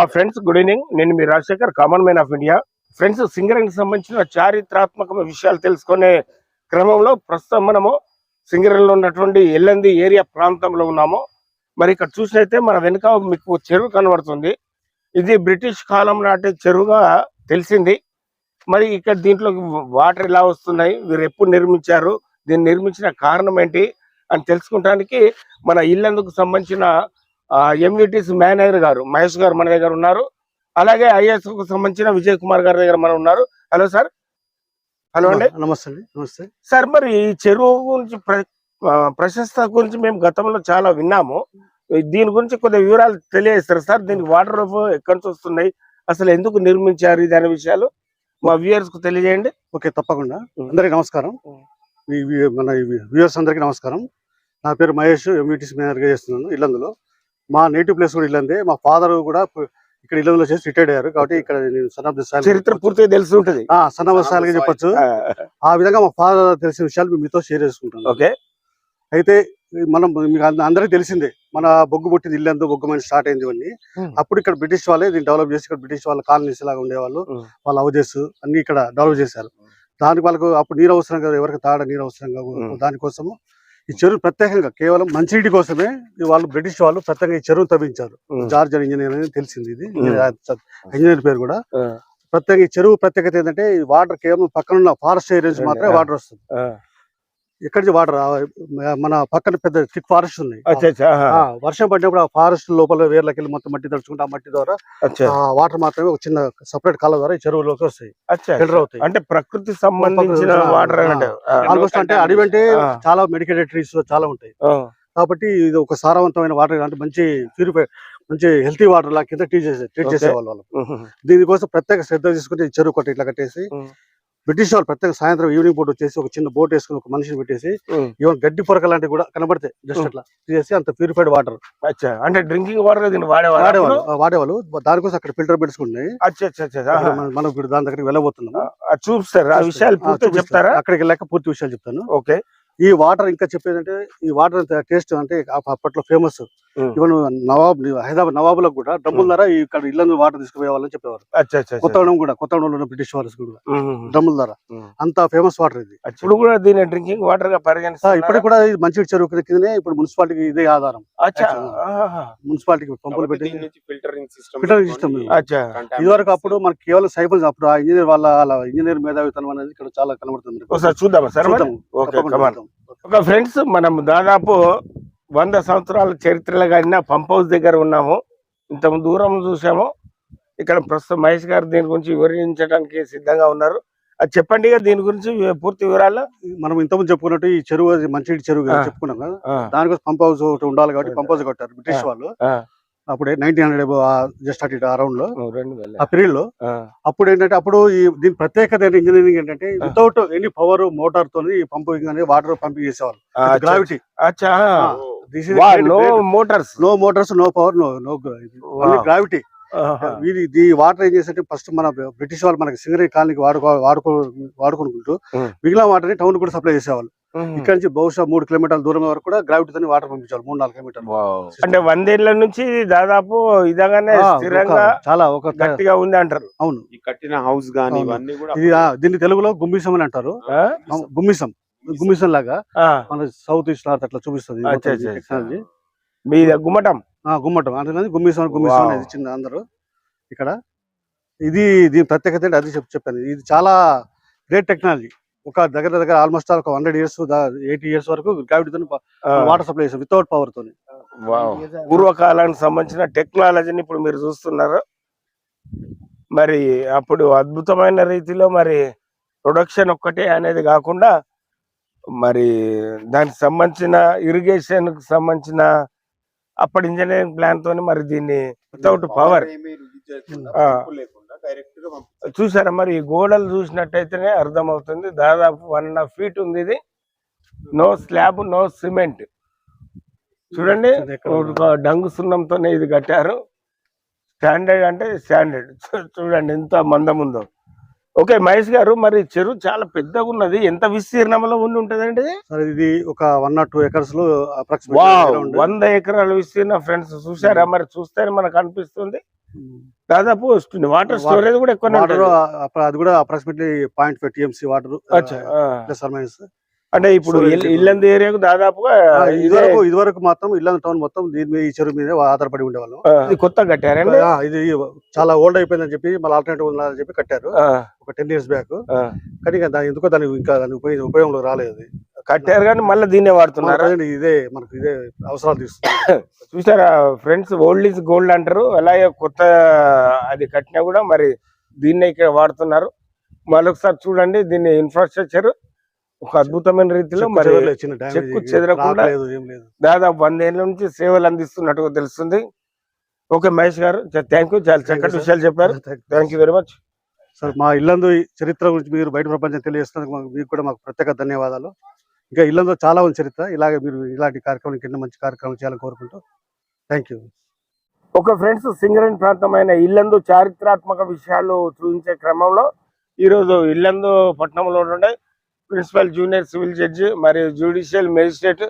ఆ friends good evening. నేను మీ Rajashekar common man of India. Friends సింగరేణికి సంబంధించిన చారిత్రాత్మక విషయాలు తెలుసుకునే క్రమంలో ప్రస్తుతం మనము సింగరేణిలో ఉన్నటువంటి ఎల్లంది ఏరియా ప్రాంతంలో ఉన్నాము. మరి ఇక్కడ చూసినైతే మన వెనుక మీకు చెరువు కనబడుతుంది. ఇది బ్రిటిష్ కాలం నాటి చెరువుగా తెలిసింది. మరి ఇక్కడ దీంట్లో వాటర్ ఎలా వస్తున్నాయి వీరు ఎప్పుడు నిర్మించారు దీన్ని నిర్మించిన కారణం ఏంటి అని తెలుసుకుంటానికి మన ఇల్లందుకు సంబంధించిన ఎంవిటిస్ మేనేజర్ గారు మహేష్ గారు మన దగ్గర ఉన్నారు. అలాగే ఐఎస్కు సంబంధించిన విజయ్ కుమార్ గారి దగ్గర మనం ఉన్నారు. Hello sir. హలో అండి. నమస్తే అండి నమస్తే. సార్ మరి ఈ చెరువు గురించి ప్రశస్త గురించి మేము గతంలో చాలా విన్నాము. దీని గురించి కొద్ది వివరాలు తెలియజేస్తారు సార్? దీనికి వాటర్ ఎక్కడి నుంచి వస్తున్నాయి? అసలు ఎందుకు నిర్మించారు ఇది అనే విషయాలు మా వ్యూయర్స్కు తెలియజేయండి. ఓకే తప్పకుండా. అందరికి నమస్కారం. మన వ్యూవర్స్ అందరికి నమస్కారం. నా పేరు మహేష్ ఎంఈటీసీ మేనేజర్గా చేస్తున్నాను ఇల్లందులో. మా నేటివ్ ప్లేస్ కూడా ఇల్లందే. మా ఫాదర్ కూడా ఇక్కడ ఇల్లందులో చేసి రిటైర్డ్ అయ్యారు. కాబట్టి ఇక్కడ నేను సన్ ఆఫ్ ది సాయిల్ చరిత్ర పూర్తిగా తెలిసి ఉంటది సన్ ఆఫ్ చెప్పొచ్చు. ఆ. విధంగా మా ఫాదర్ తెలిసిన విషయాలు మీతో షేర్ చేసుకుంటాను ఓకే. అయితే మనం మీకు అందరికీ తెలిసిందే. మన బొగ్గు పుట్టింది ఇల్లందు బొగ్గు మని స్టార్ట్ అయింది ఇవన్నీ. ఉం. అప్పుడు ఇక్కడ బ్రిటిష్ వాళ్ళే దీన్ని డెవలప్ చేసి ఇక్కడ బ్రిటిష్ వాళ్ళ కాలనీస్ లాగా ఉండేవాళ్ళు. ఉం. వాళ్ళ హౌజెస్ అన్ని ఇక్కడ డెవలప్ చేశారు. దానికి వాళ్ళకు అప్పుడు నీరు అవసరం కదా ఎవరికి తాడ నీరు అవసరం కాదు ఉం. దానికోసము ఈ చెరువు ప్రత్యేకంగా కేవలం మంచినీటి కోసమే వాళ్ళు బ్రిటిష్ వాళ్ళు ప్రత్యేకంగా ఈ చెరువు తవ్వించారు. జార్జ్ ఇంజనీర్ అని తెలిసింది ఇది. ఇంజనీర్ పేరు కూడా ప్రత్యేక ఈ చెరువు ప్రత్యేకత ఏంటంటే ఈ వాటర్ కేవలం పక్కన ఉన్న ఫారెస్ట్ ఏరియాస్ మాత్రమే. వాటర్ వస్తుంది. ఇక్కడి నుంచి వాటర్ మన పక్కన పెద్ద థిక్ ఫారెస్ట్ ఉన్నాయి. వర్షం పడినప్పుడు ఆ ఫారెస్ట్ లోపల వేర్లకి వెళ్ళి మొత్తం మట్టి తడుచుకుంటే ఆ మట్టి ద్వారా వాటర్ మాత్రమే ఒక చిన్న సపరేట్ కాల ద్వారా ఈ చెరువులోకి వస్తాయి. ఫిల్టర్ అవుతాయి. అంటే ప్రకృతి సంబంధించిన వాటర్ ఆల్మోస్ట్ అంటే అడవి అంటే. చాలా మెడికేటెడ్ ట్రీస్ చాలా ఉంటాయి. కాబట్టి ఇది ఒక సారవంతమైన వాటర్ అంటే మంచి ప్యూరిఫై మంచి హెల్తీ వాటర్ లా కింద ట్రీట్ చేసే ట్రీట్. చేసేవాళ్ళు వాళ్ళు. దీనికోసం ప్రత్యేక శ్రద్ధ తీసుకుని చెరువు కొట్టి ఇట్లా కట్టేసి. బ్రిటిష్ వాళ్ళు ప్రత్యేక సాయంత్రం ఈవినింగ్ పూట వచ్చేసి ఒక చిన్న బోట్ వేసుకుని ఒక మనిషిని పెట్టేసి. ఈవెన్ గడ్డి పొరక లాంటివి కూడా కనబడతాయి జస్ట్. అట్లా. చేసి అంత ప్యూరిఫైడ్ వాటర్ అంటే డ్రింకింగ్ వాటర్ వాడేవాళ్ళు వాడేవాళ్ళు దానికోసం అక్కడ ఫిల్టర్ పెట్టుకుంటున్నాయి. మనం ఇప్పుడు దాని దగ్గరికి వెళ్ళబోతున్నాము. చూపిస్తారు? ఆ విషయాలు పూర్తి. చెప్తారా? అక్కడికి వెళ్ళాక పూర్తి విషయాలు చెప్తాను. ఓకే. ఈ వాటర్ ఇంకా చెప్పేదంటే ఈ వాటర్ టేస్ట్ అంటే అప్పట్లో ఫేమస్. ఈవెన్ నవాబ్ హైదరాబాద్ నవాబులకు కూడా డబ్బుల ద్వారా ఇక్కడ ఇళ్ళను వాటర్ తీసుకుపోయేవాళ్ళని చెప్పేవారు అచ్చా అచ్చా అచ్చా. కొత్తగూడెం కూడా కొత్తగూడెంలో ఉన్న బ్రిటిష్ వాళ్ళకి కూడా. డమ్ముల ద్వారా. అంత ఫేమస్ వాటర్ ఇది. ఇప్పుడు కూడా దీన్ని డ్రింకింగ్ వాటర్గా పరిగణిస్తారు ఇప్పటికి కూడా ఇది మంచి చెరువు కిందనే ఇప్పుడు మున్సిపాలిటీకి ఇదే ఆధారం. మున్సిపాలిటీకి పంపులు పెట్టి ఫిల్టరింగ్ సిస్టమ్. అచ్చా ఇదివరకు అప్పుడు మనకి కేవలం సైబల్స్ అప్పుడు ఆ ఇంజనీర్ వాళ్ళ ఇంజనీర్ మేధావితనం అనేది ఇక్కడ చాలా కనబడుతుంది సార్? చూద్దాం. ఓకే తప్పకుండా కమాన్ చూద్దాం. ఒక ఫ్రెండ్స్ మనం దాదాపు వంద సంవత్సరాల చరిత్రలో కలిగిన పంప్ హౌస్ దగ్గర ఉన్నాము. ఇంత దూరం చూసాము. ఇక్కడ ప్రస్తుతం మహేష్ గారు దీని గురించి వివరించడానికి సిద్ధంగా ఉన్నారు. అది చెప్పండి దీని గురించి పూర్తి వివరాలు. మనం ఇంతకుముందు చెప్పుకున్నట్టు ఈ చెరువు మంచి చెరువు. చెప్పుకున్నాం కదా? దానికోసం పంప్ హౌస్ ఒకటి ఉండాలి కాబట్టి పంప్ హౌస్ కట్టారు బ్రిటిష్ వాళ్ళు. అప్పుడే నైన్టీన్ హండ్రెడ్ జస్ట్ అటు అరౌండ్లో. ఆ పీరియడ్లో అప్పుడు ఏంటంటే అప్పుడు ఈ దీని ప్రత్యేకత ఇంజనీరింగ్ ఏంటంటే వితౌట్ ఎనీ పవర్ మోటార్ తోని ఈ పంపింగ్ అనేది వాటర్ పంపింగ్ చేసేవాళ్ళు. Gravity no motors no motors no power no no. Gravity. వీరి ఈ వాటర్ ఏం చేస్తే ఫస్ట్ మన బ్రిటిష్ వాళ్ళు మనకి సింగరీ కాలనీకి వాడుకో వాడుకో వాడుకుంటూ Hmm. మిగిలిన వాటర్ని టౌన్ కూడా సప్లై చేసేవాళ్ళు ఉహు. ఇక్కడ నుంచి బహుశా మూడు కిలోమీటర్ల దూరం వరకు కూడా గ్రావిటీ తోని వాటర్ పంపించాలి మూడు నాలుగు కిలోమీటర్లు. అంటే వందేళ్ళ నుంచి దాదాపు ఇదంగానే స్థిరంగా చాలా ఒక గట్టిగా ఉంది అంటారు అవును ఈ కట్టిన హౌస్ గానీ అవును. ఇవన్నీ కూడా ఇది దీన్ని తెలుగులో గుమ్మిసం అని అంటారు గుమ్మిసం గుమ్మిసం లాగా మన సౌత్ ఈస్ట్ నార్త్ అట్లా చూపిస్తుంది. టెక్నాలజీ మీ గుమ్మటం? గుమ్మటం. అందుకని గుమ్మిసం గుమ్మిసం. అనేది చిన్న అందరూ. ఇక్కడ ఇది దీని ప్రత్యేకత ఏంటి? అది చెప్ చెప్పాను ఇది చాలా గ్రేట్ టెక్నాలజీ ఒక దగ్గర దగ్గర ఆల్మోస్ట్ ఒక హండ్రెడ్ ఇయర్స్ ఎయిటీ ఇయర్స్ వరకు గ్రావిటీతో వాటర్ సప్లై చేస్తాం వితౌట్ పవర్ తోని. వావ్. పూర్వకాలానికి సంబంధించిన టెక్నాలజీని ఇప్పుడు మీరు చూస్తున్నారు. మరి అప్పుడు అద్భుతమైన రీతిలో మరి ప్రొడక్షన్ ఒక్కటే అనేది కాకుండా మరి దానికి సంబంధించిన ఇరిగేషన్కి సంబంధించిన అప్పటి ఇంజనీరింగ్ ప్లాన్ తోని మరి దీన్ని వితౌట్ పవర్. చూసారా మరి ఈ గోడలు చూసినట్టయితేనే అర్థమవుతుంది. దాదాపు వన్ అండ్ హాఫ్ ఫీట్ ఉంది ఇది. నో స్లాబ్ నో సిమెంట్ చూడండి డంగు సున్నంతోనే ఇది కట్టారు. స్టాండర్డ్ అంటే స్టాండర్డ్ చూడండి ఎంత మందం ఉందో. ఓకే మహేష్ గారు మరి చెరువు చాలా పెద్దగా ఉన్నది. ఎంత విస్తీర్ణంలో ఉండి ఉంటదండి ఇది? ఒక వన్ నాట్ టూ ఎకర్స్లో వంద ఎకరాల విస్తీర్ణ ఫ్రెండ్స్. చూసారా మరి చూస్తేనే మనకు అనిపిస్తుంది. దాదాపు వస్తుంది వాటర్ స్టోరేజ్ కూడా ఎక్కువ అది కూడా approximately point five TMC water plus minus అంటే ఇప్పుడు ఇల్లందు ఏరియాకు దాదాపుగా ఇదే- ఇదివరకు ఇదివరకు మాత్రం ఇల్లందు టౌన్ మొత్తం దీని మీద ఈ చెరువు మీద ఆధారపడి ఉండేవాళ్ళం. ఇది కొత్త కట్టారండి. ఇది చాలా ఓల్డ్ అయిపోయిందని చెప్పి మళ్ళీ ఆల్టర్నేటివ్ ఉందని చెప్పి కట్టారు. ఒక టెన్ ఇయర్స్ బ్యాక్. కానీ దాని ఎందుకో దాని ఇంకా దాని ఉపయోగ ఉపయోగంలో రాలేదు. కట్టారు కానీ మళ్ళీ దీన్నే వాడుతున్నారు? ఇదే మనకు ఇదే అవసరాలు తీస్తుంది చూసారా ఫ్రెండ్స్ ఓల్డ్ ఈజ్ గోల్డ్ అంటారు. అలాగే కొత్త అది కట్టినా కూడా మరి దీన్నే ఇక్కడ వాడుతున్నారు. మరొకసారి చూడండి దీన్ని ఇన్ఫ్రాస్ట్రక్చర్ ఒక అద్భుతమైన రీతిలో మరి చెక్కు చెదరకుండా- దాదాపు వందేళ్ళ నుంచి సేవలు అందిస్తున్నట్టుగా తెలుస్తుంది. ఓకే మహేష్ గారు థ్యాంక్ యూ చాలా చక్కటి. విషయాలు చెప్పారు. Thank you very much sir మా ఇల్లందు చరిత్ర గురించి మీరు బయట ప్రపంచం తెలియజేస్తున్నందుకు మాకు- మీకు కూడా మాకు ప్రత్యేక ధన్యవాదాలు. ఇంకా ఇల్లందు చాలా ఉంది చరిత్ర. ఇలాగే మీరు ఇలాంటి కార్యక్రమం కింద మంచి కార్యక్రమం చేయాలని కోరుకుంటూ థ్యాంక్ యూ ఒక ఫ్రెండ్స్ సింగరేణి ప్రాంతమైన ఇల్లందు చారిత్రాత్మక విషయాలు చూపించే క్రమంలో ఈరోజు ఇల్లందు పట్టణంలో ఉండే ప్రిన్సిపల్ జూనియర్ సివిల్ జడ్జి మరియు జ్యుడిషియల్ మేజిస్ట్రేట్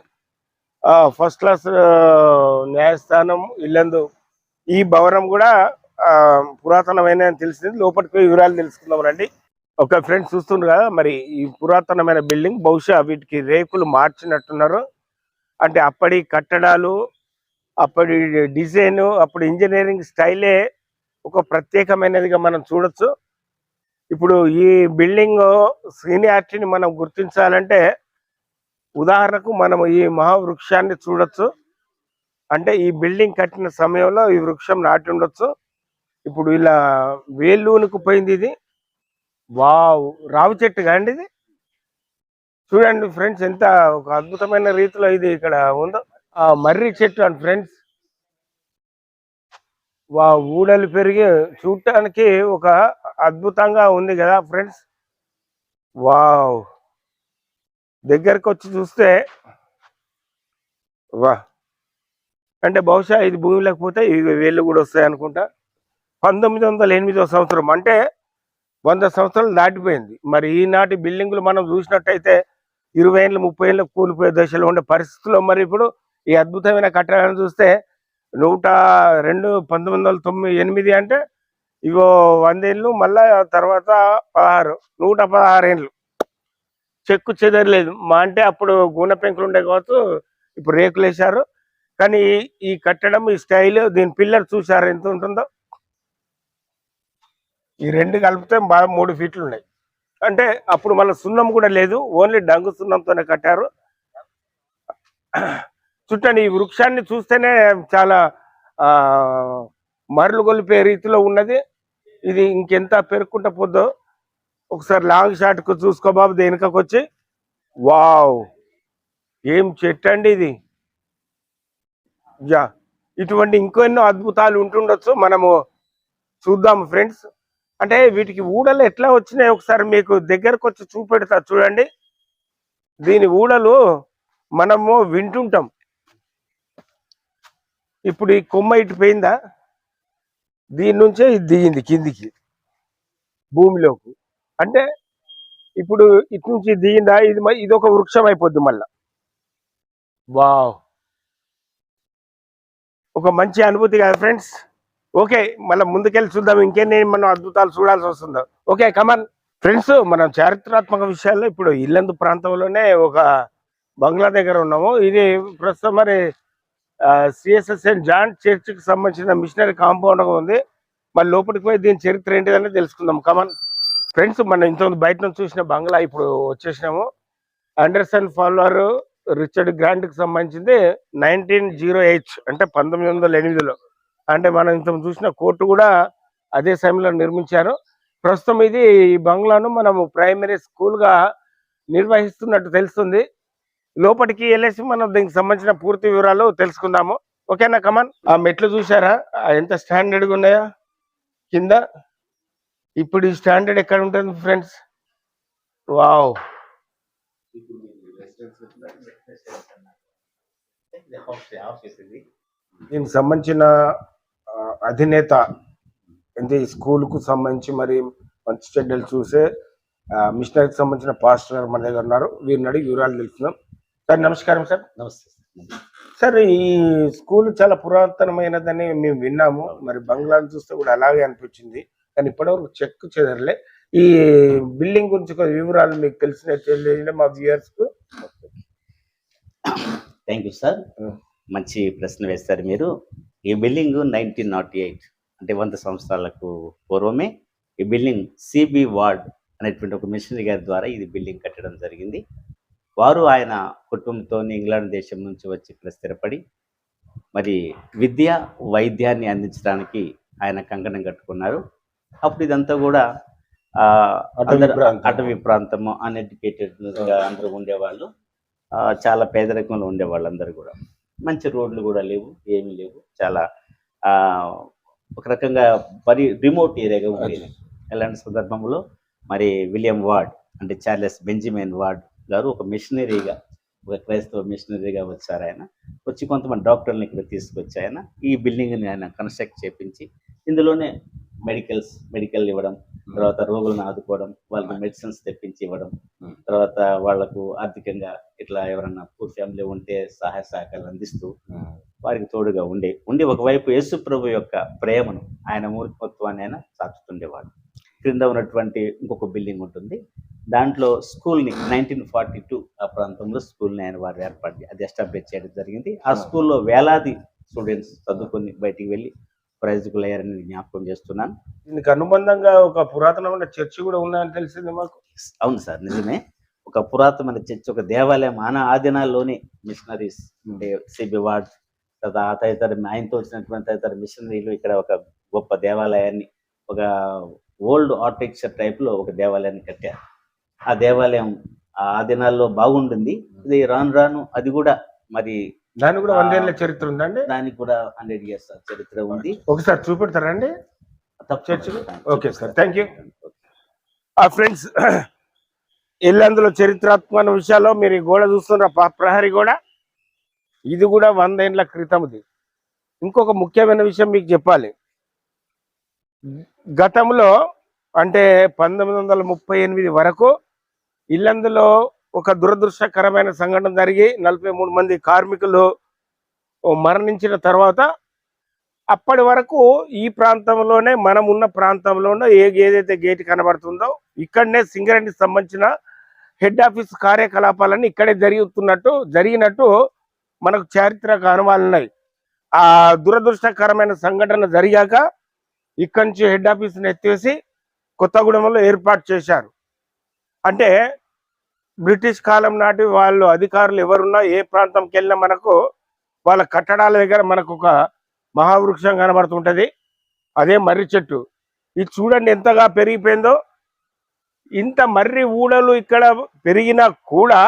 ఫస్ట్ క్లాస్ న్యాయస్థానం ఇల్లందు. ఈ భవనం కూడా పురాతనమైన అని తెలిసింది. లోపలికి వివరాలు తెలుసుకుందాం రండి. ఒక ఫ్రెండ్స్ చూస్తుండ్రు కదా మరి ఈ పురాతనమైన బిల్డింగ్ బహుశా వీటికి రేకులు మార్చినట్టున్నారు. అంటే అప్పటి కట్టడాలు అప్పటి డిజైన్ అప్పుడు ఇంజనీరింగ్ స్టైలే ఒక ప్రత్యేకమైనదిగా మనం చూడొచ్చు. ఇప్పుడు ఈ బిల్డింగ్ సీనియారిటీని మనం గుర్తించాలంటే ఉదాహరణకు మనం ఈ మహావృక్షాన్ని చూడొచ్చు. అంటే ఈ బిల్డింగ్ కట్టిన సమయంలో ఈ వృక్షం నాటి ఉండొచ్చు. ఇప్పుడు ఇలా వేళ్ళూనికి పోయింది ఇది. వావ్! రావి చెట్టు కాండి ఇది? చూడండి ఫ్రెండ్స్ ఎంత ఒక అద్భుతమైన రీతిలో ఇది ఇక్కడ ఉందో. ఆ మర్రి చెట్టు అండ్ ఫ్రెండ్స్. వా ఊడలు పెరిగి చూడటానికి ఒక అద్భుతంగా ఉంది కదా ఫ్రెండ్స్? వావ్. దగ్గరకు వచ్చి చూస్తే వా. అంటే బహుశా ఇది భూమి లేకపోతే ఇవి వేళ్ళు కూడా వస్తాయి అనుకుంటా. పంతొమ్మిది వందల ఎనిమిదో సంవత్సరం అంటే వంద సంవత్సరాలు దాటిపోయింది. మరి ఈనాటి బిల్డింగులు మనం చూసినట్టయితే ఇరవై ఏళ్ళు ముప్పై ఏళ్ళు కూలిపోయే దశలో ఉండే పరిస్థితుల్లో మరి ఇప్పుడు ఈ అద్భుతమైన కట్టడాలను చూస్తే నూట రెండు పంతొమ్మిది వందల తొమ్మిది ఎనిమిది అంటే ఇగో వందేళ్ళు మళ్ళా తర్వాత పదహారు నూట పదహారేళ్ళు చెక్కు చెదరలేదు. మా అంటే అప్పుడు గూన పెంకులు ఉండే కావచ్చు ఇప్పుడు రేకులు వేశారు. కానీ ఈ కట్టడం ఈ స్టైల్ దీని పిల్లర్ చూసారు ఎంత ఉంటుందో. ఈ రెండు కలిపితే బాగా మూడు ఫీట్లు ఉన్నాయి. అంటే అప్పుడు మళ్ళీ సున్నం కూడా లేదు. ఓన్లీ డంగు సున్నంతోనే కట్టారు. చుట్టండి ఈ వృక్షాన్ని చూస్తేనే చాలా మరలు గొలిపే రీతిలో ఉన్నది. ఇది ఇంకెంత పెరుక్కుంటా పోద్దో ఒకసారి లాంగ్ షాట్ చూసుకో బాబు దేనికకి వచ్చి. వావ్ ఏం చెట్టు అండి ఇది. యా ఇటువంటి ఇంకెన్నో అద్భుతాలు ఉంటుండొచ్చు. మనము చూద్దాము ఫ్రెండ్స్. అంటే వీటికి ఊడలు ఎట్లా వచ్చినాయి ఒకసారి మీకు దగ్గరకు వచ్చి చూపెడతా చూడండి. దీని ఊడలు మనము వింటుంటాం. ఇప్పుడు ఈ కొమ్మ ఇటు పోయిందా? దీని నుంచే ఇది దిగింది కిందికి భూమిలోకి. అంటే ఇప్పుడు ఇటు నుంచి దిగిందా? ఇది ఇది ఒక వృక్షం అయిపోద్ది మళ్ళా. వావ్. ఒక మంచి అనుభూతి కదా ఫ్రెండ్స్? ఓకే మళ్ళీ ముందుకెళ్ళి చూద్దాం. ఇంకెన్ని మనం అద్భుతాలు చూడాల్సి వస్తుందో. ఓకే కమన్ ఫ్రెండ్స్ మనం చారిత్రాత్మక విషయాల్లో ఇప్పుడు ఇల్లందు ప్రాంతంలోనే ఒక బంగ్లా దగ్గర ఉన్నాము. ఇది ప్రస్తుతం మరి సిఎస్ఎస్ఎన్ జాయింట్ చర్చ్కి సంబంధించిన మిషనరీ కాంపౌండ్ ఉంది. మరి లోపలికి పోయి దీని చరిత్ర ఏంటిదని తెలుసుకుందాం. కమన్ ఫ్రెండ్స్ మనం ఇంతకుముందు బయట నుంచి చూసిన బంగ్లా ఇప్పుడు వచ్చేసినాము. అండర్సన్ ఫాలోవర్ రిచర్డ్ గ్రాంట్కి సంబంధించింది నైన్టీన్ జీరో ఎయిట్ అంటే పంతొమ్మిది వందల ఎనిమిదిలో. అంటే మనం ఇంత చూసిన కోర్టు కూడా అదే సమయంలో నిర్మించారు. ప్రస్తుతం ఇది ఈ బంగ్లాను మనము ప్రైమరీ స్కూల్గా నిర్వహిస్తున్నట్టు తెలుస్తుంది. లోపలికి వెళ్ళేసి మనం దీనికి సంబంధించిన పూర్తి వివరాలు తెలుసుకుందాము. ఓకేనా కమన్ ఆ మెట్లు చూసారా ఎంత స్టాండర్డ్గా ఉన్నాయా? కింద? ఇప్పుడు ఈ స్టాండర్డ్ ఎక్కడ ఉంటుంది ఫ్రెండ్స్ వావ్ దీనికి సంబంధించిన అధినేత అంటే ఈ స్కూల్కు సంబంధించి మరి మంచి చెడ్డలు చూసే మిషనరీకి సంబంధించిన పాస్టర్ గారు మన దగ్గర ఉన్నారు. వీరిని అడిగి వివరాలు తెలుసుకుందాం. సార్ నమస్కారం సార్. నమస్తే సార్. ఈ స్కూల్ చాలా పురాతనమైనదని మేము విన్నాము. మరి బంగ్లాను చూస్తే కూడా అలాగే అనిపించింది. కానీ ఇప్పటివరకు చెక్ చెదరలే. ఈ బిల్డింగ్ గురించి కొన్ని వివరాలు మీకు తెలిసిన మా వ్యూయర్స్కు. Thank you sir. మంచి ప్రశ్న వేస్తారు మీరు. ఈ బిల్డింగ్ నైన్టీన్ నాట్ ఎయిట్ అంటే వంద సంవత్సరాలకు పూర్వమే ఈ బిల్డింగ్ సిబి వార్డ్ అనేటువంటి ఒక మిషనరీ గారి ద్వారా ఇది బిల్డింగ్ కట్టడం జరిగింది. వారు ఆయన కుటుంబంతో ఇంగ్లాండ్ దేశం నుంచి వచ్చి ఇక్కడ స్థిరపడి మరి విద్య వైద్యాన్ని అందించడానికి ఆయన కంకణం కట్టుకున్నారు. అప్పుడు ఇదంతా కూడా అటవీ ప్రాంతము అన్ఎడ్యుకేటెడ్ అందరూ ఉండేవాళ్ళు. చాలా పేదరికంలో ఉండేవాళ్ళు అందరూ కూడా. మంచి రోడ్లు కూడా లేవు ఏమీ లేవు. చాలా ఒక రకంగా మరి రిమోట్ ఏరియాగా ఉండేది. ఇలాంటి సందర్భంలో మరి విలియం వార్డ్ అంటే చార్లెస్ బెంజమిన్ వార్డ్ గారు ఒక మిషనరీగా ఒక క్రైస్తవ మిషనరీగా వచ్చారు ఆయన. వచ్చి కొంతమంది డాక్టర్ని ఇక్కడ తీసుకొచ్చి ఆయన ఈ బిల్డింగ్ని ఆయన కన్స్ట్రక్ట్ చేపించి ఇందులోనే మెడికల్స్ మెడికల్ ఇవ్వడం తర్వాత రోగులను ఆదుకోవడం వాళ్ళకి మెడిసిన్స్ తెప్పించి ఇవ్వడం తర్వాత వాళ్ళకు ఆర్థికంగా ఇట్లా ఎవరన్నా పూర్ ఫ్యామిలీ ఉంటే సహాయ సహకారాలు అందిస్తూ వారికి తోడుగా ఉండే ఉండి ఒకవైపు యేసు ప్రభు యొక్క ప్రేమను ఆయన మూర్ఖత్వాన్ని ఆయన సాక్షుతుండేవాడు క్రింద ఉన్నటువంటి ఇంకొక బిల్డింగ్ ఉంటుంది. దాంట్లో స్కూల్ని నైన్టీన్ ఫార్టీ టూ ఆ ప్రాంతంలో స్కూల్ని ఆయన వారు ఏర్పాటు అది ఎస్టాబ్లిష్ చేయడం జరిగింది. ఆ స్కూల్లో వేలాది స్టూడెంట్స్ చదువుకొని బయటికి వెళ్ళి ప్రైజుకులు అయ్యారని జ్ఞాపకం చేస్తున్నాను. దీనికి అనుబంధంగా ఒక పురాతనమైన చర్చి కూడా ఉందని తెలిసింది మాకు. అవును సార్ నిజమే. ఒక పురాతనమైన చర్చ్ ఒక దేవాలయం ఆన ఆ దినాల్లోనే మిషనరీస్ అంటే సిబి వార్డ్ తర్వాత ఆ తదితర ఆయనతో వచ్చినటువంటి తదితర మిషనరీలు ఇక్కడ ఒక గొప్ప దేవాలయాన్ని ఒక ఓల్డ్ ఆర్కిటెక్చర్ టైప్లో ఒక దేవాలయాన్ని కట్టారు. ఆ దేవాలయం ఆ దినాల్లో బాగుంటుంది. ఇది రాను రాను అది కూడా మరి దానికి కూడా వందేళ్ళ చరిత్ర ఉందండి దానికి కూడా హండ్రెడ్ ఇయర్స్ చరిత్ర ఉంది. ఒకసారి చూపెడతారండి చర్చిలు? Okay sir, thank you. Friends ఇల్లందులో చరిత్రాత్మక విషయాల్లో మీరు ఈ గోడ చూస్తున్న ప్రహరీ గోడ ఇది కూడా వందేండ్ల క్రితంది ఇంకొక ముఖ్యమైన విషయం మీకు చెప్పాలి. గతంలో అంటే పంతొమ్మిది వందల ముప్పై ఎనిమిది వరకు ఇల్లందులో ఒక దురదృష్టకరమైన సంఘటన జరిగి నలభై మూడు మంది కార్మికులు మరణించిన తర్వాత అప్పటి వరకు ఈ ప్రాంతంలోనే మనం ఉన్న ప్రాంతంలోనే ఏ ఏదైతే గేట్ కనబడుతుందో ఇక్కడనే సింగరేణికి సంబంధించిన హెడ్ ఆఫీస్ కార్యకలాపాలన్నీ ఇక్కడే జరుగుతున్నట్టు జరిగినట్టు మనకు చారిత్రక అనుమానాలు ఉన్నాయి. ఆ దురదృష్టకరమైన సంఘటన జరిగాక ఇక్కడి నుంచి హెడ్ ఆఫీస్ని ఎత్తేసి కొత్తగూడెంలో ఏర్పాటు చేశారు. అంటే బ్రిటిష్ కాలం నాటి వాళ్ళు అధికారులు ఎవరున్నా ఏ ప్రాంతంకి వెళ్ళినా మనకు వాళ్ళ కట్టడాల దగ్గర మనకు ఒక మహావృక్షం కనబడుతుంటుంది. అదే మర్రి చెట్టు. ఇది చూడండి ఎంతగా పెరిగిపోయిందో. ఇంత మర్రి ఊడలు ఇక్కడ పెరిగినా కూడా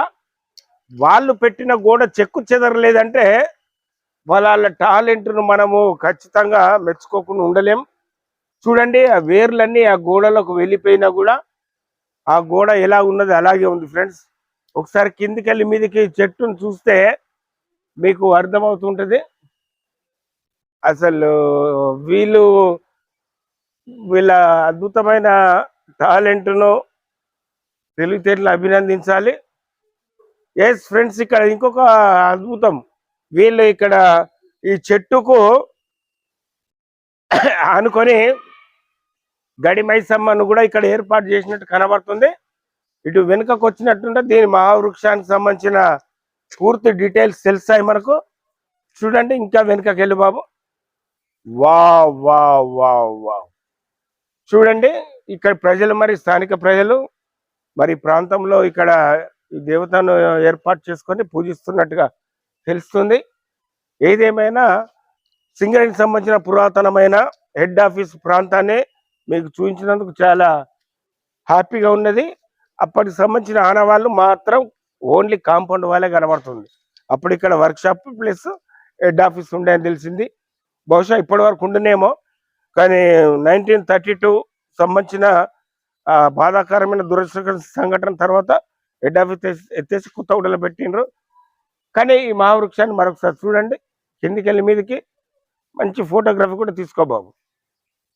వాళ్ళు పెట్టిన గోడ చెక్కు చెదరలేదంటే వాళ్ళ టాలెంట్ను మనము ఖచ్చితంగా మెచ్చుకోకుండా ఉండలేం. చూడండి ఆ వేర్లన్నీ ఆ గోడలకు వెళ్ళిపోయినా కూడా ఆ గోడ ఎలా ఉన్నది అలాగే ఉంది ఫ్రెండ్స్. ఒకసారి కిందికి వెళ్ళి మీదకి చెట్టును చూస్తే మీకు అర్థమవుతుంటది. అసలు వీళ్ళు వీళ్ళ అద్భుతమైన టాలెంట్ను తెలివితేటలు అభినందించాలి. ఎస్ ఫ్రెండ్స్ ఇక్కడ ఇంకొక అద్భుతం. వీళ్ళు ఇక్కడ ఈ చెట్టుకు అనుకొని గడి మైసమ్మను కూడా ఇక్కడ ఏర్పాటు చేసినట్టు కనబడుతుంది. ఇటు వెనుకకు వచ్చినట్టుంటే దీని మహావృక్షానికి సంబంధించిన పూర్తి డీటెయిల్స్ తెలుస్తాయి మనకు. చూడండి ఇంకా వెనుకకి వెళ్ళి బాబు. వా వా వా వా చూడండి ఇక్కడ ప్రజలు మరి స్థానిక ప్రజలు మరి ప్రాంతంలో ఇక్కడ ఈ దేవతను ఏర్పాటు చేసుకొని పూజిస్తున్నట్టుగా తెలుస్తుంది. ఏదేమైనా సింగరేణికి సంబంధించిన పురాతనమైన హెడ్ ఆఫీస్ ప్రాంతాన్ని మీకు చూపించినందుకు చాలా హ్యాపీగా ఉన్నది. అప్పటికి సంబంధించిన ఆనవాళ్ళు మాత్రం ఓన్లీ కాంపౌండ్ వాళ్ళే కనబడుతుంది. అప్పుడు ఇక్కడ వర్క్షాప్ ప్లస్ హెడ్ ఆఫీస్ ఉండే అని తెలిసింది. బహుశా ఇప్పటి వరకు ఉండనేమో. కానీ నైన్టీన్ థర్టీ టూ సంబంధించిన బాధాకరమైన దురదృష్టకర సంఘటన తర్వాత హెడ్ ఆఫీస్ ఎత్తేసి- ఎత్తేసి కొత్తగూడలో పెట్టిండ్రు. కానీ ఈ మహావృక్షాన్ని మరొకసారి చూడండి. కిందికి వెళ్ళి మీదకి మంచి ఫోటోగ్రఫీ కూడా తీసుకోబాబు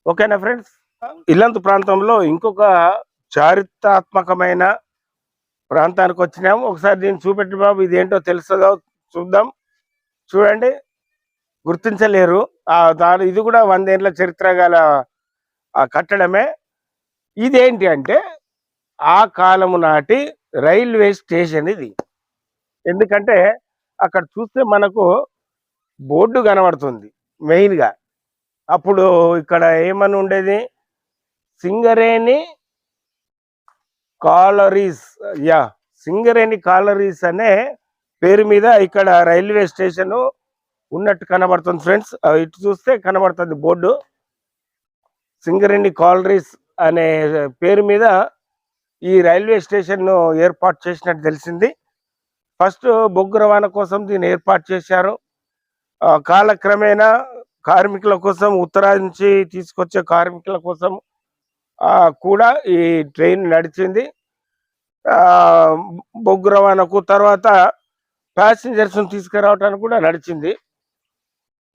ఓకేనా ఫ్రెండ్స్? ఇల్లంత ప్రాంతంలో ఇంకొక చారిత్రాత్మకమైన ప్రాంతానికి వచ్చినాము. ఒకసారి దీన్ని చూపెట్టి బాబు ఇదేంటో తెలుస్తుందో చూద్దాం. చూడండి. గుర్తించలేరు. దాని ఇది కూడా వందేళ్ళ చరిత్ర గల ఆ కట్టడమే. ఇదేంటి అంటే ఆ కాలము నాటి రైల్వే స్టేషన్ ఇది. ఎందుకంటే అక్కడ చూస్తే మనకు బోర్డు కనబడుతుంది మెయిన్గా. అప్పుడు ఇక్కడ ఏమని ఉండేది? Singareni collieries yeah Singareni collieries అనే పేరు మీద ఇక్కడ రైల్వే స్టేషన్ ఉన్నట్టు కనబడుతుంది ఫ్రెండ్స్. ఇటు చూస్తే కనబడుతుంది బోర్డు. సింగరేణి కాలరీస్ అనే పేరు మీద ఈ రైల్వే స్టేషన్ ఏర్పాటు చేసినట్టు తెలిసింది. ఫస్ట్ బొగ్గు రవాణా కోసం దీన్ని ఏర్పాటు చేశారు. కాలక్రమేణా కార్మికుల కోసం ఉత్తరాది నుంచి తీసుకొచ్చే కార్మికుల కోసం కూడా ఈ ట్రైన్ నడిచింది. బొగ్గు రవాణాకు తర్వాత ప్యాసింజర్స్ను తీసుకురావడానికి కూడా నడిచింది.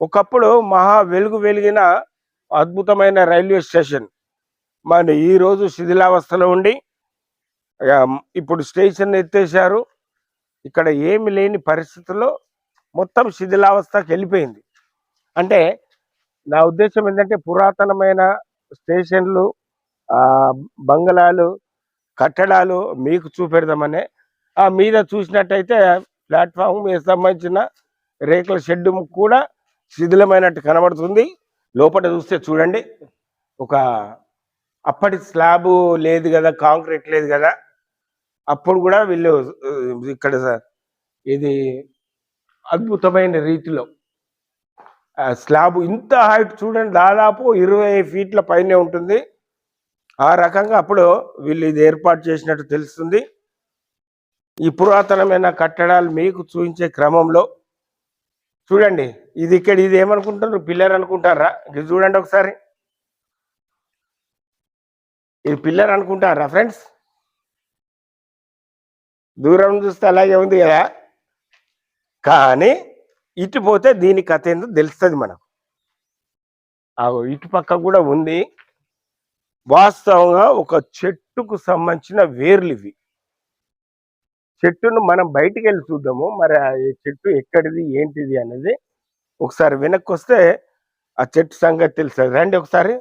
ఒకప్పుడు మహా వెలుగు వెలిగిన అద్భుతమైన రైల్వే స్టేషన్. మన ఈరోజు శిథిలావస్థలో ఉండి ఇప్పుడు స్టేషన్ ఎత్తేసారు ఇక్కడ ఏమి లేని పరిస్థితుల్లో మొత్తం శిథిలావస్థకి వెళ్ళిపోయింది. అంటే నా ఉద్దేశం ఏంటంటే పురాతనమైన స్టేషన్లు బంగళాలు కట్టడాలు మీకు చూపెడదామనే. ఆ మీద చూసినట్టయితే ప్లాట్ఫామ్ మీద సంబంధించిన రేకుల షెడ్ కూడా శిథిలమైనట్టు కనబడుతుంది. లోపల చూస్తే చూడండి. ఒక అప్పటి స్లాబు లేదు కదా కాంక్రీట్ లేదు కదా. అప్పుడు కూడా వీళ్ళు ఇక్కడ ఇది అద్భుతమైన రీతిలో. ఆ స్లాబ్ ఇంత హైట్ చూడండి దాదాపు ఇరవై ఫీట్ల పైనే ఉంటుంది. ఆ రకంగా అప్పుడు వీళ్ళు ఇది ఏర్పాటు చేసినట్టు తెలుస్తుంది. ఈ పురాతనమైన కట్టడాలు మీకు చూపించే క్రమంలో చూడండి. ఇది ఇక్కడ ఇది ఏమనుకుంటారు పిల్లర్ అనుకుంటారా? ఇది చూడండి ఒకసారి. ఇది పిల్లర్ అనుకుంటారా ఫ్రెండ్స్? దూరం చూస్తే అలాగే ఉంది కదా? కానీ ఇటు పోతే దీని కథ ఏందో తెలుస్తుంది మనకు. ఆ ఇటు పక్క కూడా ఉంది. వాస్తవంగా ఒక చెట్టుకు సంబంధించిన వేర్లు ఇవి. చెట్టును మనం బయటికి వెళ్ళి చూద్దాము. మరి ఆ చెట్టు ఎక్కడిది ఏంటిది అనేది ఒకసారి వెనక్కి వస్తే ఆ చెట్టు సంగతి తెలుస్తుంది. రండి ఒకసారి.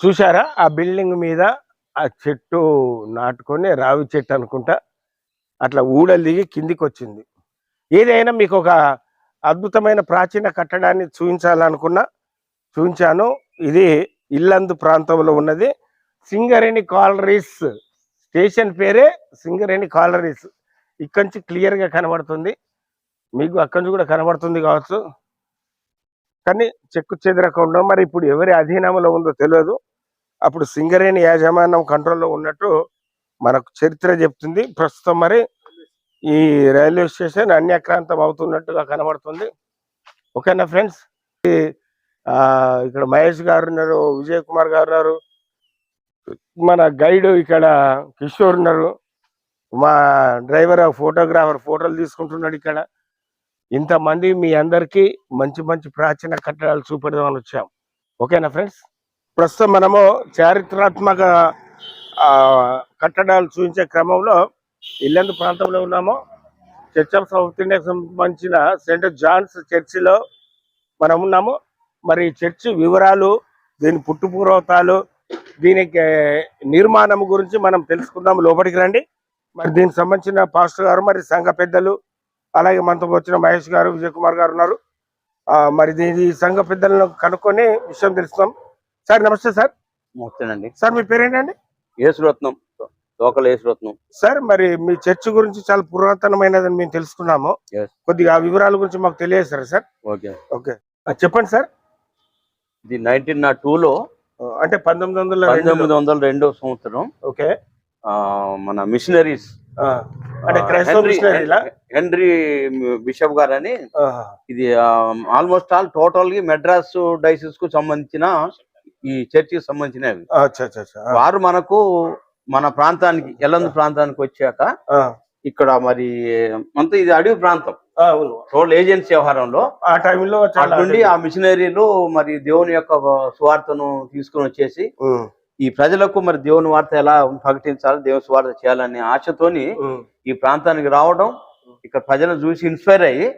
చూసారా ఆ బిల్డింగ్ మీద ఆ చెట్టు నాటుకొని రావి చెట్టు అనుకుంటా అట్లా ఊడలు దిగి కిందికి వచ్చింది ఏదైనా మీకు ఒక అద్భుతమైన ప్రాచీన కట్టడాన్ని చూపించాలనుకున్నా చూపించాను. ఇది ఇల్లందు ప్రాంతంలో ఉన్నది. సింగరేణి కాలరీస్ స్టేషన్ పేరే సింగరేణి కాలరీస్. ఇక్కడి నుంచి క్లియర్గా కనబడుతుంది. మీకు అక్కడి నుంచి కూడా కనబడుతుంది కావచ్చు. కానీ చెక్కు చెదరకుండా మరి ఇప్పుడు ఎవరి అధీనంలో ఉందో తెలియదు. అప్పుడు సింగరేణి యాజమాన్యం కంట్రోల్లో ఉన్నట్టు మనకు చరిత్ర చెప్తుంది. ప్రస్తుతం మరి ఈ రైల్వే స్టేషన్ అన్యక్రాంతం అవుతున్నట్టుగా కనబడుతుంది. ఓకేనా ఫ్రెండ్స్? ఇక్కడ మహేష్ గారు ఉన్నారు విజయ్ కుమార్ గారు ఉన్నారు. మన గైడ్ ఇక్కడ కిషోర్ ఉన్నారు. మా డ్రైవర్ ఫోటోగ్రాఫర్ ఫోటోలు తీసుకుంటున్నాడు ఇక్కడ. ఇంతమంది మీ అందరికీ మంచి మంచి ప్రాచీన కట్టడాలు చూపెడదామని వచ్చాం. ఓకేనా ఫ్రెండ్స్? ప్రస్తుతం మనము చారిత్రాత్మక ఆ, కట్టడాలు చూపించే క్రమంలో ఇల్లందు ప్రాంతంలో ఉన్నాము. చర్చ్ ఆఫ్ సౌత్ ఇండియాకి సంబంధించిన సెంట్ జాన్స్ చర్చిలో మనం ఉన్నాము. మరి చర్చి వివరాలు దీని పుట్టుపూర్వతాలు దీనికి నిర్మాణం గురించి మనం తెలుసుకుందాం. లోపలికి రండి. మరి దీనికి సంబంధించిన పాస్టర్ గారు మరి సంఘ పెద్దలు అలాగే మనతో వచ్చిన మహేష్ గారు విజయ్ కుమార్ గారు ఉన్నారు. ఆ, మరి దీని సంఘ పెద్దలను కనుక్కొని విషయం తెలుసుకుందాం. సార్ నమస్తే సార్. మొత్తనండి సార్ మీ పేరేంటండి? యేసురత్నం లోకల్ యేసురత్నం. సార్ మరి మీ చర్చ్ గురించి చాలా పురాతనమైనదని మేము తెలుసుకున్నాము. కొద్దిగా ఆ వివరాల గురించి మాకు తెలియజేస్తారా సార్ ఓకే. ఓకే. చెప్పండి సార్. ఇది నైన్టీన్ నాట్ టూలో. అంటే పంతొమ్మిది వందల పంతొమ్మిది వందల రెండో సంవత్సరం. ఓకే. మన మిషనరీస్. అంటే హెన్రీ బిషప్ గారు అని. ఇది ఆల్మోస్ట్ ఆల్ టోటల్గా మెడ్రాస్ డైసిస్కు సంబంధించిన ఈ చర్చికి సంబంధించినవి వారు మనకు మన ప్రాంతానికి ఎల్లందు ప్రాంతానికి వచ్చాక ఇక్కడ మరి అంత ఇది అడవి ప్రాంతం. టోల్ ఏజెన్సీ వ్యవహారంలో ఆ టైంలో నుండి ఆ మిషనరీలు మరి దేవుని యొక్క సువార్తను తీసుకుని వచ్చేసి ఈ ప్రజలకు మరి దేవుని వార్త ఎలా ప్రకటించాలి దేవుని సువార్త చేయాలనే ఆశతోని ఈ ప్రాంతానికి రావడం ఇక్కడ ప్రజలను చూసి ఇన్స్పైర్ అయ్యి.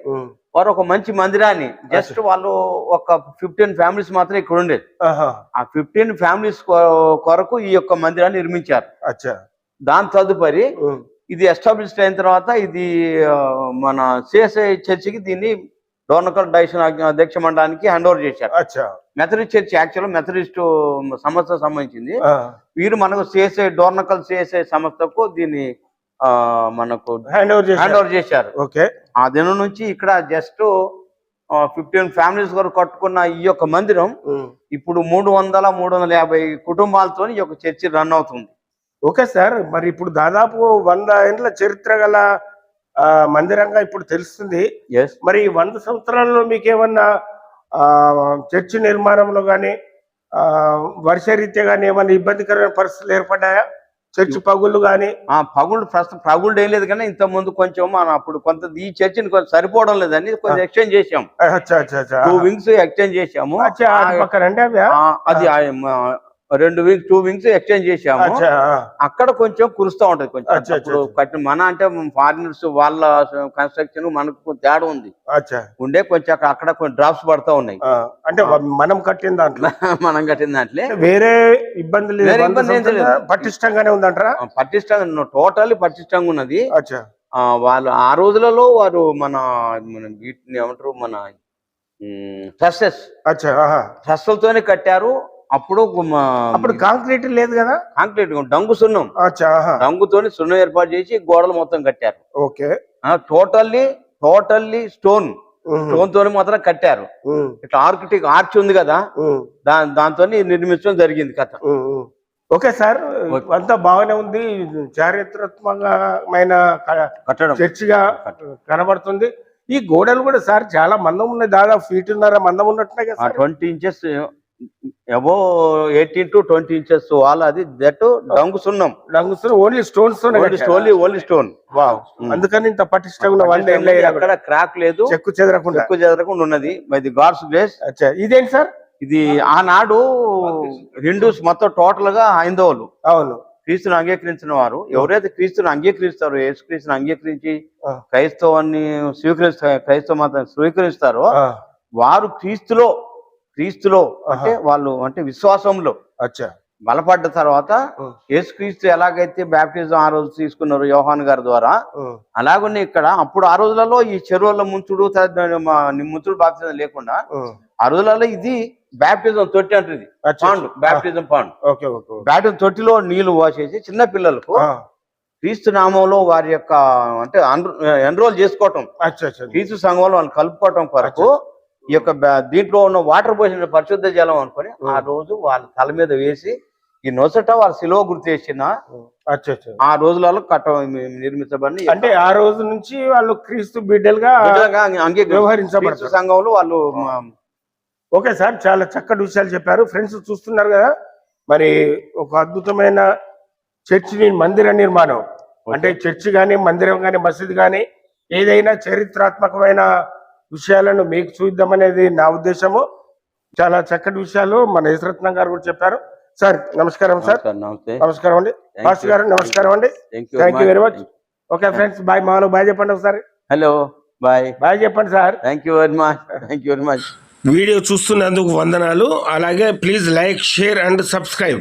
వారు ఒక మంచి మందిరాన్ని జస్ట్ వాళ్ళు ఒక ఫిఫ్టీన్ ఫ్యామిలీస్ మాత్రం ఇక్కడ ఉండేది. ఆ ఫిఫ్టీన్ ఫ్యామిలీస్ కొరకు ఈ యొక్క మందిరాన్ని నిర్మించారు. అచ్చా. దాని తదుపరి. ఇది ఎస్టాబ్లిష్డ్ అయిన తర్వాత ఇది మన సిఎస్ఐ చర్చికి దీన్ని డోర్నకల్ డైషన్ అధ్యక్ష మండలానికి హ్యాండ్ ఓవర్ చేశారు మెథడిస్ట్ చర్చ్ యాక్చువల్ మెథడిస్ట్ సంస్థ సంబంధించింది. వీరు మనకు సిఎస్ఐ డోర్నకల్ సిఎస్ఐ సంస్థకు దీన్ని ఆ, మనకు హ్యాండ్ ఓవర్ చేశారు. ఓకే. ఆ దినం నుంచి ఇక్కడ జస్ట్ ఫిఫ్టీన్ ఫ్యామిలీస్ వరకు కట్టుకున్న ఈ యొక్క మందిరం. ఇప్పుడు మూడు వందల మూడు వందల యాభై కుటుంబాలతో ఈ యొక్క చర్చి రన్ అవుతుంది. ఓకే సార్ మరి ఇప్పుడు దాదాపు వంద ఏండ్ల చరిత్ర గల మందిరంగా ఇప్పుడు తెలుస్తుంది. మరి ఈ వంద సంవత్సరాల్లో మీకేమన్నా ఆ, చర్చి నిర్మాణంలో కానీ వర్షరీత్యా కానీ ఏమన్నా ఇబ్బందికరమైన పరిస్థితులు ఏర్పడ్డాయా? చర్చి పగుళ్ళు కానీ ఆ పగుళ్ళు ప్రస్తుతం పగుళ్ళు ఏం లేదు కానీ ఇంత ముందు కొంచెం మనం అప్పుడు కొంత ఈ చర్చిని కొంచెం సరిపోవడం లేదని కొంచెం ఎక్స్చేంజ్ చేసాం అచ్చా అచ్చా అచ్చా. టూ వింగ్స్ ఎక్స్చేంజ్ చేసాము అది రెండు వింగ్స్ టూ వింగ్స్ ఎక్స్చేంజ్ చేసాము. అక్కడ కొంచెం కురుస్తా ఉంటది కొంచెం. మన అంటే ఫారినర్స్ వాళ్ళ కన్స్ట్రక్షన్ మనకు తేడా ఉంది. ఉండే కొంచెం అక్కడ అక్కడ కొన్ని డ్రాప్స్ పడతా ఉన్నాయి. అంటే మనం కట్టిన దాంట్లో? మనం కట్టిన దాంట్లో. వేరే ఇబ్బంది ఇబ్బంది. పటిష్టంగానే ఉందంటారా? పటిష్టంగా టోటల్లీ పటిష్టంగా ఉన్నది. వాళ్ళు ఆ రోజులలో వారు మన మన వీటిని ఏమంటారు మన ట్రస్సెస్. ట్రస్సులతోనే కట్టారు. అప్పుడు అప్పుడు కాంక్రీట్ లేదు కదా? కాంక్రీట్ డంగు సున్నం. డంగుతోని సున్నం ఏర్పాటు చేసి గోడలు మొత్తం కట్టారు. Okay. Totally totally stone. Stone తోని మాత్రం కట్టారు. ఇట్లా ఆర్కిటెక్ట్ ఆర్చ్ ఉంది కదా? ఉమ్, దా దాంతో నిర్మించడం జరిగింది కథ. Okay sir. అంతా బాగానే ఉంది. చారిత్రాత్మకమైన చర్చిగా కనబడుతుంది. ఈ గోడలు కూడా సార్ చాలా మందం ఉన్నాయి. దాదాపు ఫీట్ ఉన్నర? మందం ఉన్నట్టున్నాయి కదా? Twenty inches above eighteen to twenty inches wall అది. దట్ డంగు సున్నం రంగుస్తున్న only stones only only stone అందుకని ఇంత పటిష్టంగా అక్కడ క్రాక్ లేదు. చెక్కు చెదరకుండా. ఎక్కువ జరగకుండా ఉన్నది. ది గాడ్స్ గ్రేస్ అచ్చా. ఇదేంటి సార్? ఇది ఆనాడు హిందూస్ మొత్తం టోటల్గా హైందవులు. అవును. క్రీస్తుని అంగీకరించిన వారు. ఎవరైతే క్రీస్తుని అంగీకరిస్తారో యేసు క్రీస్తుని అంగీకరించి. క్రైస్తవాన్ని స్వీకరిస్తా క్రైస్తవ మతం స్వీకరిస్తారో వారు క్రీస్తులో క్రీస్తులో అంటే. వాళ్ళు అంటే విశ్వాసంలో అచ్చా. బలపడ్డ తర్వాత. యేసుక్రీస్తు ఎలాగైతే బ్యాప్టిజం ఆ రోజు తీసుకున్నారు యోహాన్ గారి ద్వారా అలాగనే ఇక్కడ అప్పుడు ఆ రోజులలో ఈ చెరువుల ముంచుడు ముంచుడు బాప్టిజం లేకుండా. ఆ. రోజులలో ఇది బ్యాప్టిజం తొట్టి అంటుంది పాండు బ్యాప్టిజం పాండు. బ్యాప్టిజం తొట్టిలో నీళ్ళు పోసేసి చిన్న పిల్లలకు క్రీస్తు నామంలో వారి యొక్క అంటే ఎన్రోల్ చేసుకోవటం. క్రీస్తు సంఘంలో వాళ్ళు కలుపుకోవటం కొరకు ఈ యొక్క దీంట్లో ఉన్న వాటర్ పోసిన పరిశుద్ధ జలం అనుకొని ఆ రోజు వాళ్ళ తల మీద వేసి ఈ నొసట వాళ్ళ శిలువ గుర్తు చేసిన ఆ రోజులలో కట్ట నిర్మించబడి అంటే ఆ రోజు నుంచి వాళ్ళు క్రీస్తు బిడ్డలుగా వ్యవహరించబడతారు. వ్యవహరించబడుతుంది సంఘంలో వాళ్ళు ఓకే సార్ చాలా చక్కటి విషయాలు చెప్పారు. ఫ్రెండ్స్ చూస్తున్నారు కదా మరి ఒక అద్భుతమైన చర్చి మందిర నిర్మాణం. అంటే చర్చి కానీ మందిరం కానీ మసీద్ కానీ ఏదైనా చరిత్రాత్మకమైన విషయాలను మీకు చూద్దామనేది నా ఉద్దేశము. చాలా చక్కటి విషయాలు మన యశ్రత్నం గారు కూడా చెప్పారు. సార్ నమస్కారం సార్. నమస్కారం అండి. మాస్టర్ గారు నమస్కారం అండి. Thank you very much okay friends bye మాలో బాయ్ చెప్పండి ఒకసారి. హలో బాయ్ బాయ్ చెప్పండి sir. Thank you very much thank you very much video చూస్తున్నందుకు వందనాలు. అలాగే please like share and subscribe.